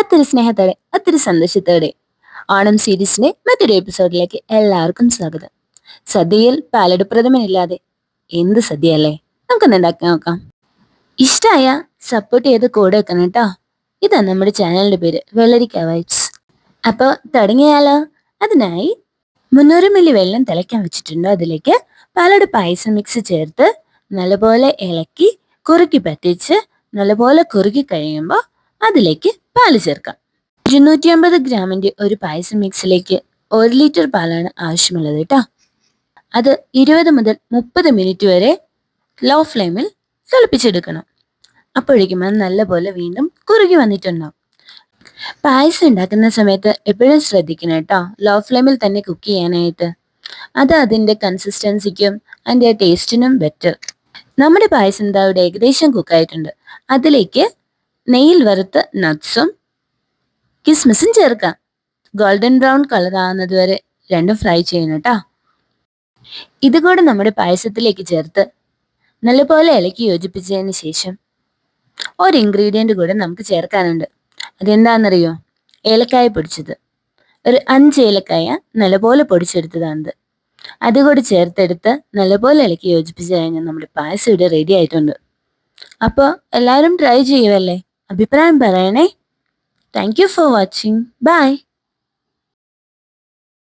ഒത്തിരി സ്നേഹത്തോടെ ഒത്തിരി സന്തോഷത്തോടെ ഓണം സീരീസിന്റെ മറ്റൊരു എപ്പിസോഡിലേക്ക് എല്ലാവർക്കും സ്വാഗതം. സദ്യയിൽ പാലട് പ്രഥമനില്ലാതെ എന്ത് സദ്യയല്ലേ? നമുക്കൊന്ന് ഉണ്ടാക്കി നോക്കാം. ഇഷ്ടമായ സപ്പോർട്ട് ചെയ്ത് കൂടെ വെക്കണം കേട്ടോ. ഇതാ നമ്മുടെ ചാനലിന്റെ പേര് വെള്ളരിക്ക വൈറ്റ്സ് അപ്പോൾ തുടങ്ങിയാലോ? അതിനായി മുന്നൂറ് മില്ലി വെള്ളം തിളയ്ക്കാൻ വെച്ചിട്ടുണ്ട്. അതിലേക്ക് പാലട പായസം മിക്സ് ചേർത്ത് നല്ലപോലെ ഇളക്കി കുറുക്കി പറ്റിച്ച് നല്ലപോലെ കുറുക്കി കഴിയുമ്പോൾ അതിലേക്ക് പാൽ ചേർക്കാം. ഇരുന്നൂറ്റി അമ്പത് ഗ്രാമിന്റെ ഒരു പായസം മിക്സിലേക്ക് ഒരു ലിറ്റർ പാലാണ് ആവശ്യമുള്ളത് കേട്ടോ. അത് ഇരുപത് മുതൽ മുപ്പത് മിനിറ്റ് വരെ ലോ ഫ്ലെയിമിൽ തിളപ്പിച്ചെടുക്കണം. അപ്പോഴേക്കും അത് നല്ലപോലെ വീണ്ടും കുറുകി വന്നിട്ടുണ്ടാവും. പായസം ഉണ്ടാക്കുന്ന സമയത്ത് എപ്പോഴും ശ്രദ്ധിക്കണം കേട്ടോ. ലോ ഫ്ലെയിമിൽ തന്നെ കുക്ക് ചെയ്യാനായിട്ട്. അത് അതിന്റെ കൺസിസ്റ്റൻസിക്കും അതിന്റെ ടേസ്റ്റിനും ബെറ്റർ നമ്മുടെ പായസം എന്താ ഇവിടെ ഏകദേശം കുക്കായിട്ടുണ്ട് അതിലേക്ക് നെയ്യിൽ വറുത്ത നട്ട്സും കിസ്മിസും ചേർക്കാം. ഗോൾഡൻ ബ്രൗൺ കളർ ആവുന്നത് വരെ രണ്ടും ഫ്രൈ ചെയ്യണം കേട്ടോ ഇത് കൂടെ നമ്മുടെ പായസത്തിലേക്ക് ചേർത്ത് നല്ലപോലെ ഇളക്കി യോജിപ്പിച്ചതിന് ശേഷം ഒരു ഇൻഗ്രീഡിയന്റ് കൂടെ നമുക്ക് ചേർക്കാനുണ്ട്. അതെന്താണെന്നറിയോ? ഏലക്കായ പൊടിച്ചത്. ഒരു അഞ്ച് ഏലക്കായ നല്ലപോലെ പൊടിച്ചെടുത്തതാണിത്. അതുകൂടി ചേർത്തെടുത്ത് നല്ലപോലെ ഇളക്കി യോജിപ്പിച്ച് കഴിഞ്ഞാൽ നമ്മുടെ പായസം ഇവിടെ റെഡി ആയിട്ടുണ്ട്. അപ്പോൾ എല്ലാവരും ട്രൈ ചെയ്യുമല്ലേ అభిప్రాయం బరాయనే thank you for watching bye